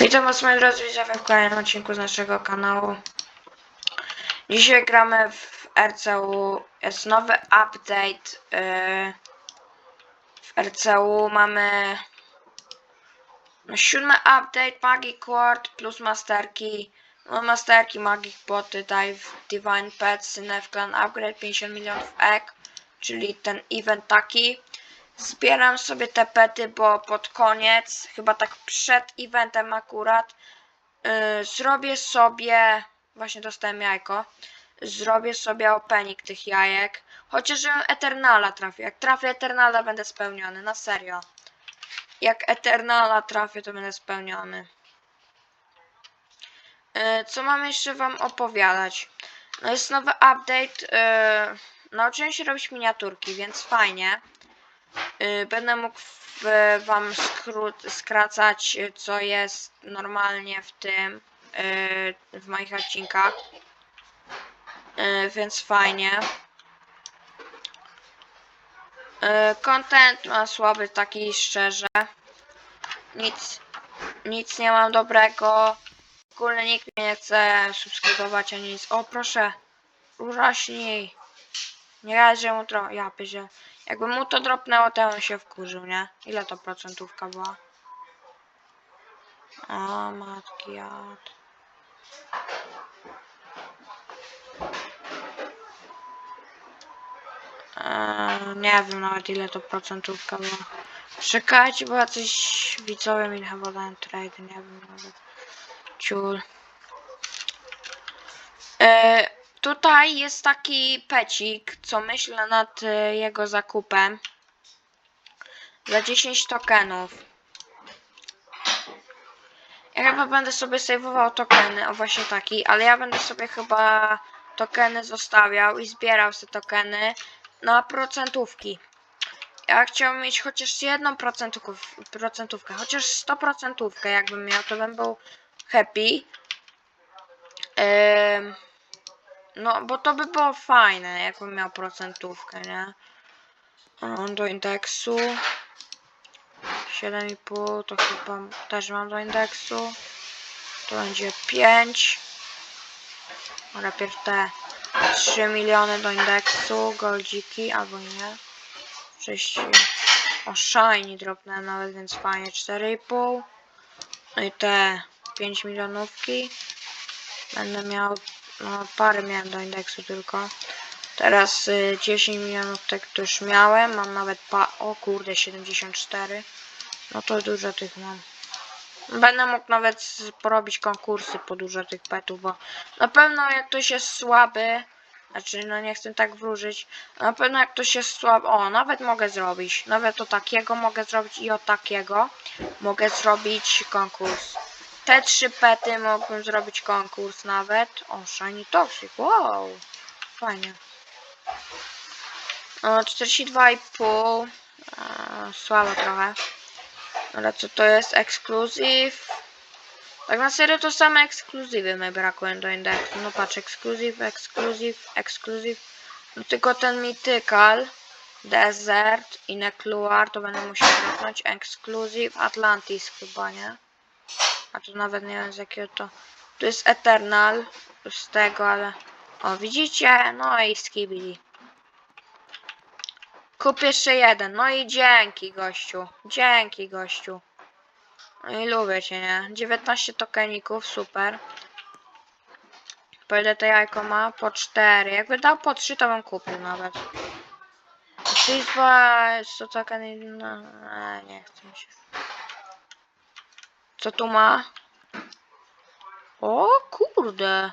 Witam was moi drodzy widzowie w kolejnym odcinku z naszego kanału. Dzisiaj gramy w RCU. Jest nowy update. yy, W RCU mamy siódmy update Magic Quart plus Masterki. No Masterki, Magic Boty, Dive, Divine Pets, Synef Clan Upgrade 50 milionów ek, czyli ten event taki. Zbieram sobie te pety, bo pod koniec, chyba tak przed eventem akurat, yy, zrobię sobie, właśnie dostałem jajko, zrobię sobie opening tych jajek, chociaż żebym Eternala trafił. Jak trafię Eternala będę spełniony, na serio. Jak Eternala trafię to będę spełniony. Yy, co mam jeszcze wam opowiadać? No jest nowy update, yy, nauczyłem się robić miniaturki, więc fajnie. Y, Będę mógł wam skrót, skracać, y, co jest normalnie w tym, y, w moich odcinkach. Więc fajnie. Content ma słaby taki szczerze. Nic, nic nie mam dobrego. W ogóle nikt mnie nie chce subskrybować ani nic. O proszę, urośnij. Nie raz, że mu to... Ja pyzie. Jakby mu to dropnęło, to on się wkurzył, nie? Ile to procentówka była? O, matki jad. Eee, nie wiem nawet ile to procentówka była. Czekajcie, bo jacyś widzowie mi chyba dają trade, nie wiem nawet. Ciul. Eee, Tutaj jest taki pecik, co myślę nad y, jego zakupem. Za 10 tokenów. Ja chyba będę sobie saveował tokeny, o właśnie taki, ale ja będę sobie chyba tokeny zostawiał i zbierał te tokeny na procentówki. Ja chciałbym mieć chociaż jedną procentówkę, chociaż 100 procentówkę jakbym miał, to bym był happy. Ym... No, bo to by było fajne, jakbym miał procentówkę, nie? Do indeksu. 7,5 to chyba też mam do indeksu. To będzie 5. A Najpierw te 3 miliony do indeksu, goldziki, albo nie. 6. O, shiny dropnąłem nawet, więc fajnie. 4,5. No i te 5 milionówki. Będę miał no, parę miałem do indeksu tylko. Teraz y, 10 milionów tak to już miałem. Mam nawet pa... O kurde, 74. No to dużo tych mam. Będę mógł nawet porobić konkursy po dużo tych petów, bo na pewno jak ktoś jest słaby, znaczy no nie chcę tak wróżyć, na pewno jak ktoś jest słaby, o nawet mogę zrobić, nawet o takiego mogę zrobić i o takiego mogę zrobić konkurs. Te trzy pety mógłbym zrobić konkurs nawet. O, Shiny Toxic, wow. Fajnie. O, 42,5. E, Słabo trochę. Ale co to jest? Ekskluzyw. Tak na serio to same ekskluzywy mi brakują do indeksu. No patrz, ekskluzyw, ekskluzyw, ekskluzyw. No tylko ten Mythical, Desert i Necluar to będę musiał dropnąć. Ekskluzyw, Atlantis chyba, nie? A tu nawet nie wiem z jakiego to. Tu jest Eternal. Z tego, ale. O, widzicie? No i skibidi. Kup jeszcze jeden. No i dzięki, gościu. Dzięki, gościu. No i lubię cię, nie? 19 tokeników, super. Po ile to jajko ma? Po 4. Jakby dał po 3, to bym kupił nawet. Czyli dwa, co tokeny, no, nie chcę się. Co tu ma? O kurde.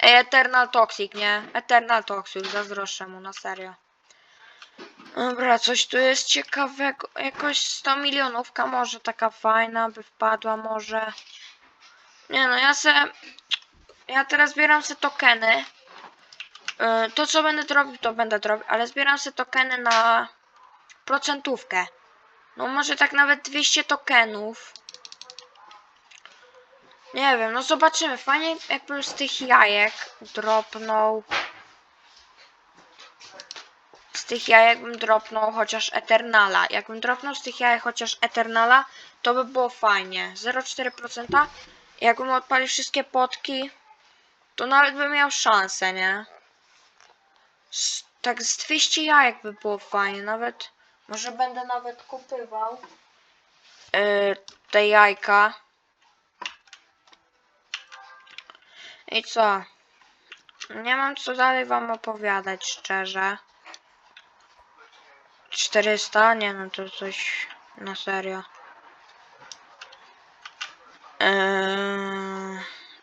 Eternal Toxic, nie? Eternal Toxic, zazdroszczę mu, na serio. Dobra, coś tu jest ciekawego. Jakoś 100 milionówka może taka fajna by wpadła może. Nie no, ja se... Ja teraz zbieram se tokeny. Yy, To co będę robił, to będę robił, ale zbieram se tokeny na procentówkę. No może tak nawet 200 tokenów. Nie wiem, no zobaczymy. Fajnie jakbym z tych jajek dropnął. Z tych jajek bym dropnął chociaż Eternala. Jakbym dropnął z tych jajek chociaż Eternala, to by było fajnie. 0,4%. Jakbym odpalił wszystkie potki, to nawet bym miał szansę, nie? Z, tak z 200 jajek by było fajnie. Nawet, może będę nawet kupywał yy, te jajka. I co? Nie mam co dalej wam opowiadać, szczerze. 400? Nie no, to coś na serio. Eee,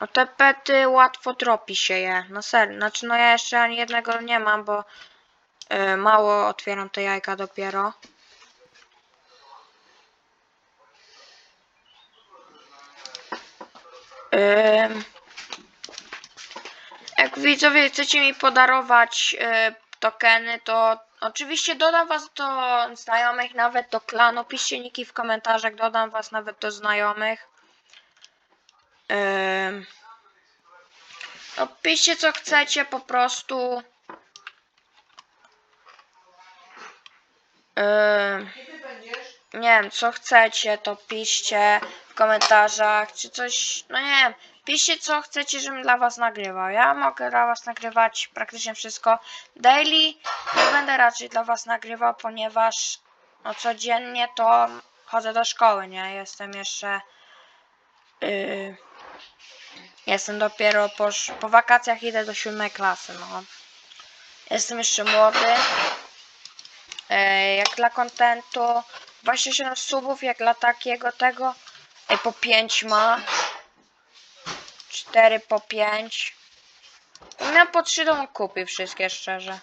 no te pety łatwo tropi się je, na serio. Znaczy no ja jeszcze ani jednego nie mam, bo e, mało otwieram te jajka dopiero. Ym, jak widzowie chcecie mi podarować e, tokeny, to oczywiście dodam was do znajomych, nawet do klanu. Piszcie niki w komentarzach, dodam was nawet do znajomych. Ym, no piszcie co chcecie po prostu. Nie wiem, co chcecie, to piszcie w komentarzach, czy coś, no nie wiem, piszcie co chcecie, żebym dla was nagrywał. Ja mogę dla was nagrywać praktycznie wszystko. Daily nie będę raczej dla was nagrywał, ponieważ no codziennie to chodzę do szkoły, nie? Jestem jeszcze yy, jestem dopiero po, po wakacjach idę do siódmej klasy, no. Jestem jeszcze młody. E, jak dla kontentu 27 subów, jak dla takiego tego Ej, po 5 ma 4 po 5 No po 3 to on kupi wszystkie szczerze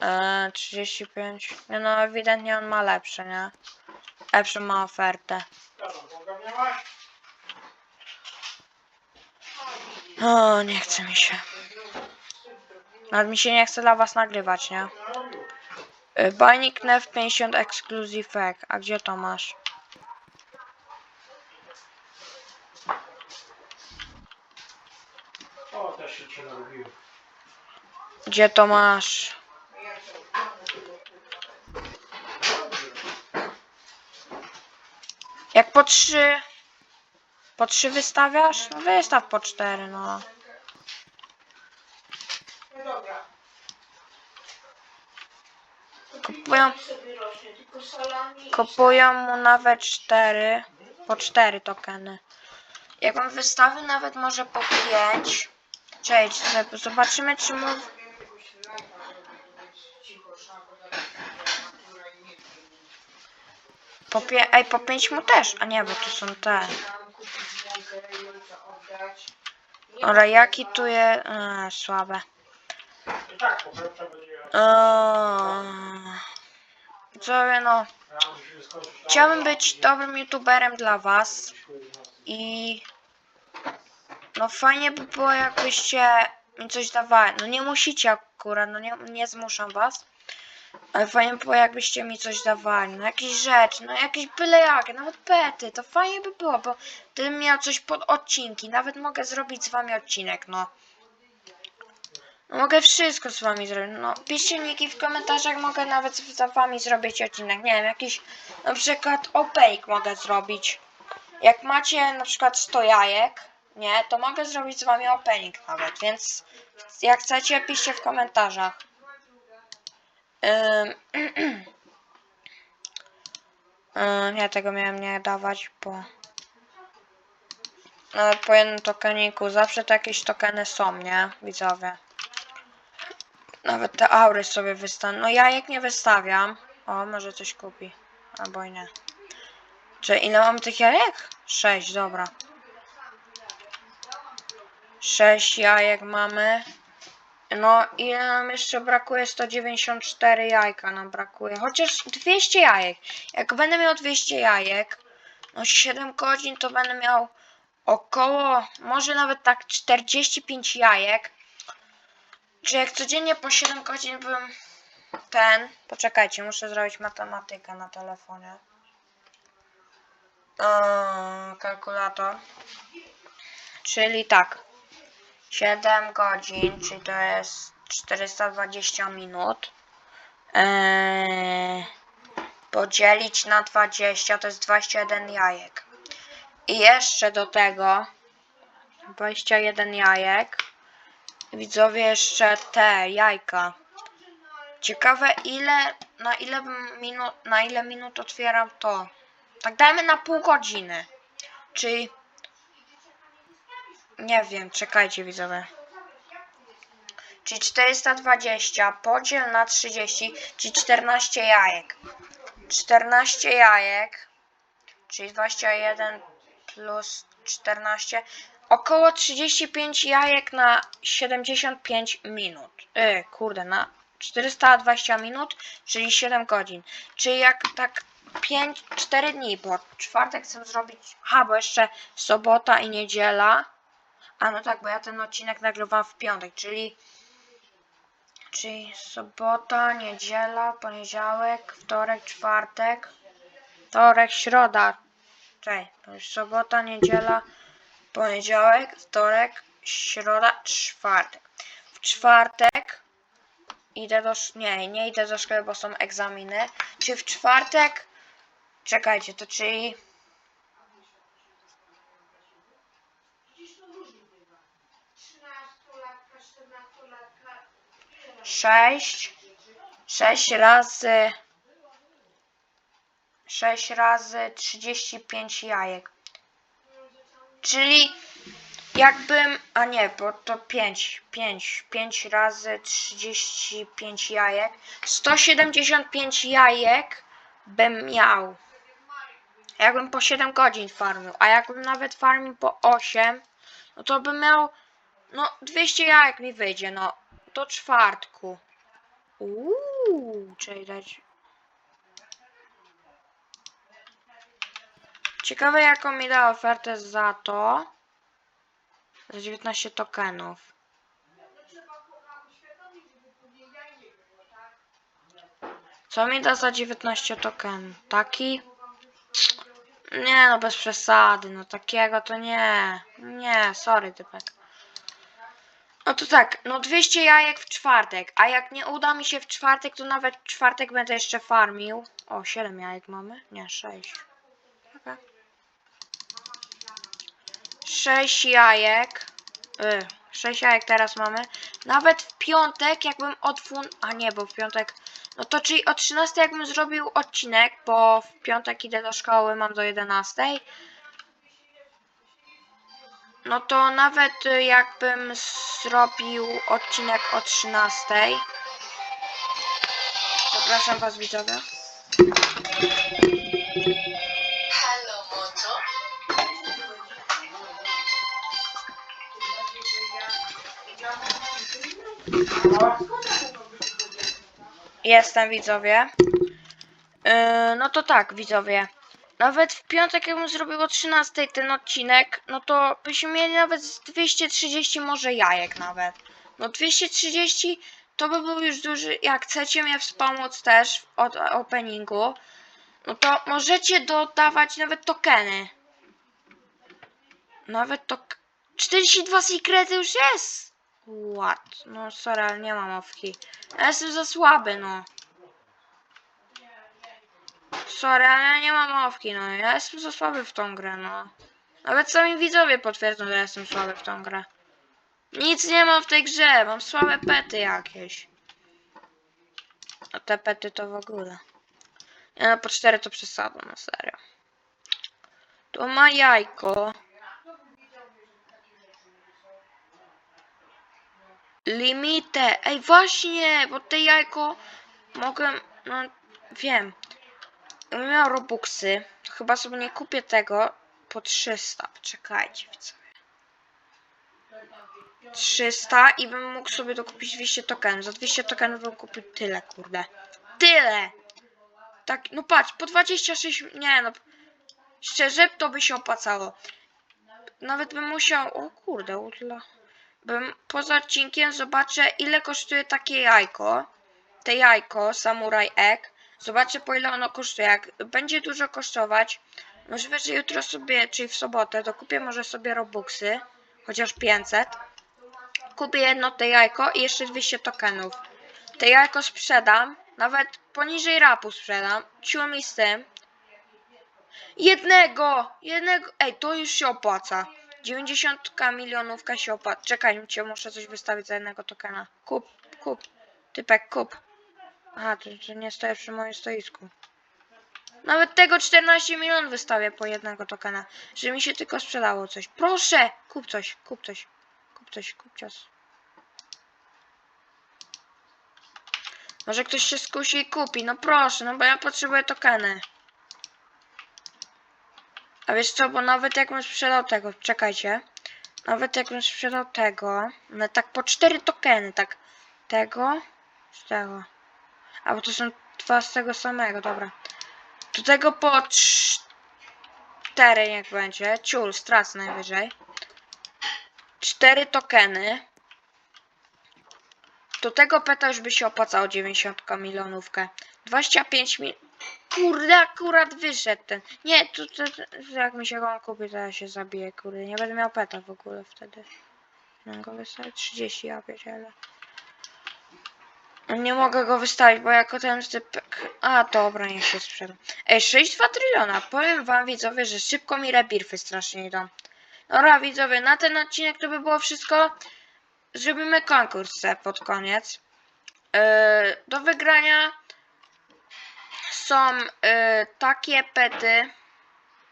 e, 35 Nie no ewidentnie on ma lepsze, nie? Lepszą ma ofertę O, nie chce mi się Nawet mi się nie chce dla was nagrywać, nie? Y, Bajnik Nev 50 Exclusive Egg. A gdzie to masz? O, też się cię. Gdzie to masz? Jak po trzy... Po trzy wystawiasz? No wystaw po cztery, no. Kupują, kupują mu nawet cztery. Po cztery tokeny. Jak on wystawi nawet może po pięć. Cześć, zobaczymy czy mu... Po pie... Ej, po pięć mu też. A nie, bo tu są te. Ora, jaki tu jest... Eee, słabe. Eee, Widzowie, no. Chciałbym być dobrym youtuberem dla was. I... No fajnie by było jakbyście mi coś dawali. No nie musicie akurat, no nie, nie zmuszam was. Ale fajnie by było jakbyście mi coś dawali. No jakieś rzeczy, no jakieś byle jakie, nawet pety. To fajnie by było, bo gdybym miał coś pod odcinki. Nawet mogę zrobić z wami odcinek, no. No mogę wszystko z wami zrobić. No piszcie niki w komentarzach, mogę nawet z wami zrobić odcinek. Nie wiem, jakiś na przykład opening mogę zrobić. Jak macie na przykład 100 jajek, nie, to mogę zrobić z wami opening nawet, więc jak chcecie, piszcie w komentarzach. Ym, ja tego miałem nie dawać, bo nawet po jednym tokeniku, zawsze to jakieś tokeny są, nie, widzowie. Nawet te aury sobie wystawiam. No jajek nie wystawiam. O, może coś kupi. Albo i nie. Czy ile mam tych jajek? Sześć, dobra. Sześć jajek mamy. No ile nam jeszcze brakuje? 194 jajka nam brakuje. Chociaż 200 jajek. Jak będę miał 200 jajek, no 7 godzin to będę miał około, może nawet tak 45 jajek. Czy jak codziennie po 7 godzin bym ten... Poczekajcie, muszę zrobić matematykę na telefonie. Eee, kalkulator. Czyli tak. 7 godzin, czyli to jest 420 minut. Eee, podzielić na 20 to jest 21 jajek. I jeszcze do tego 21 jajek. Widzowie jeszcze te jajka. Ciekawe ile, na ile minut, na ile minut otwieram to. Tak dajmy na pół godziny. Czyli nie wiem, czekajcie widzowie. Czyli 420 podziel na 30, czyli 14 jajek. 14 jajek, czyli 21 plus 14, około 35 jajek na 75 minut. Yy, kurde, na 420 minut, czyli 7 godzin. Czyli jak tak 5, 4 dni, bo czwartek chcę zrobić, aha, bo jeszcze sobota i niedziela. A no tak, bo ja ten odcinek nagrywam w piątek, czyli Czyli sobota, niedziela, poniedziałek, wtorek, czwartek, wtorek, środa. Czekaj, sobota, niedziela, poniedziałek, wtorek, środa, czwartek. W czwartek idę do... Nie, nie idę do szkoły, bo są egzaminy. Czy w czwartek... Czekajcie, to czyli... Sześć. Sześć razy. Sześć razy trzydzieści pięć jajek. Czyli jakbym. A nie, bo to pięć. Pięć. Pięć razy trzydzieści pięć jajek. Sto siedemdziesiąt pięć jajek bym miał. Jakbym po 7 godzin farmił, a jakbym nawet farmił po 8, no to bym miał, no 200 jajek mi wyjdzie, no do czwartku. Uuu, czyli dać. Ciekawe jaką mi da ofertę za to. Za 19 tokenów. Co mi da za 19 token? Taki? Nie no, bez przesady, no takiego to nie. Nie, sorry typek. No to tak, no 200 jajek w czwartek, a jak nie uda mi się w czwartek, to nawet w czwartek będę jeszcze farmił. O, 7 jajek mamy? Nie, 6. Okay. 6 jajek. Y, 6 jajek teraz mamy. Nawet w piątek, jakbym od dwu... A nie, bo w piątek... No to czyli o 13 jakbym zrobił odcinek, bo w piątek idę do szkoły, mam do 11. No to nawet y, jakbym zrobił odcinek o 13. Zapraszam was widzowie. Halo, Moto? Jestem widzowie. Yy, no to tak, widzowie. Nawet w piątek, jakbym zrobił o 13 ten odcinek, no to byśmy mieli nawet z 230 może jajek nawet. No 230 to by był już duży. Jak chcecie mnie wspomóc też od openingu, no to możecie dodawać nawet tokeny. Nawet to 42 sekrety już jest. What? No sorry, ale nie mam owki. Ja jestem za słaby, no. Sorry, ale ja nie mam owki, no. Ja jestem za słaby w tą grę, no. Nawet sami widzowie potwierdzą, że jestem słaby w tą grę. Nic nie mam w tej grze, mam słabe pety jakieś. A te pety to w ogóle. Ja no po cztery to przesadzam, na serio. Tu ma jajko. Limite. Ej, właśnie, bo te jajko mogę, no wiem. Miał robuxy, to chyba sobie nie kupię tego po 300. Czekajcie, widzowie. 300 i bym mógł sobie dokupić 200 tokenów. Za 200 tokenów bym kupił tyle, kurde. Tyle! Tak, no patrz, po 26, nie no. Szczerze, to by się opłacało. Nawet bym musiał, o kurde, udla. Bym poza odcinkiem zobaczę ile kosztuje takie jajko. Te jajko, Samurai Egg. Zobaczę po ile ono kosztuje. Jak będzie dużo kosztować, możliwe, że jutro sobie, czyli w sobotę, to kupię może sobie Robuxy. Chociaż 500. Kupię jedno te jajko i jeszcze 200 tokenów. Te jajko sprzedam Nawet poniżej rapu sprzedam. Ciu mi z tym. Jednego! Jednego! Ej, to już się opłaca. 90 milionówka się opłaca. Czekaj, muszę coś wystawić za jednego tokena. Kup, kup. Typek, kup. Aha, to, nie stoję przy moim stoisku. Nawet tego 14 milionów wystawię po jednego tokena. Że mi się tylko sprzedało coś. Proszę! Kup coś, kup coś. Kup coś, kup coś. Może ktoś się skusi i kupi. No proszę, no bo ja potrzebuję tokeny. A wiesz co, bo nawet jakbym sprzedał tego, czekajcie. Nawet jakbym sprzedał tego, no tak po cztery tokeny, tak. Tego, z tego. A bo to są dwa z tego samego, dobra. Do tego po cz- cztery niech będzie. Ciul, stracę najwyżej. Cztery tokeny. Do tego peta już by się opłacało 90 milionówkę. 25 mil... Kurde, akurat wyszedł ten. Nie, to, to, to jak mi się go kupi, to ja się zabiję, kurde. Nie będę miał peta w ogóle wtedy. Mam go wystawić 30, ja pierdzielę. Nie mogę go wystawić, bo jako ten typek... A, dobra, niech się sprzeda. Ej, 6,2 tryliona. Powiem wam, widzowie, że szybko mi rebirfy strasznie idą. Dobra, widzowie, na ten odcinek to by było wszystko. Zrobimy konkurs pod koniec. Yy, do wygrania są yy, takie pety.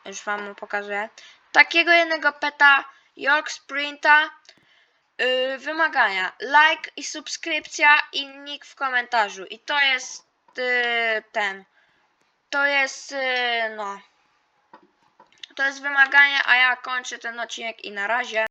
Już wam pokażę. Takiego jednego peta York Sprinta. Yy, wymagania. Like i subskrypcja i nick w komentarzu. I to jest yy, ten. To jest yy, no. To jest wymaganie, a ja kończę ten odcinek i na razie.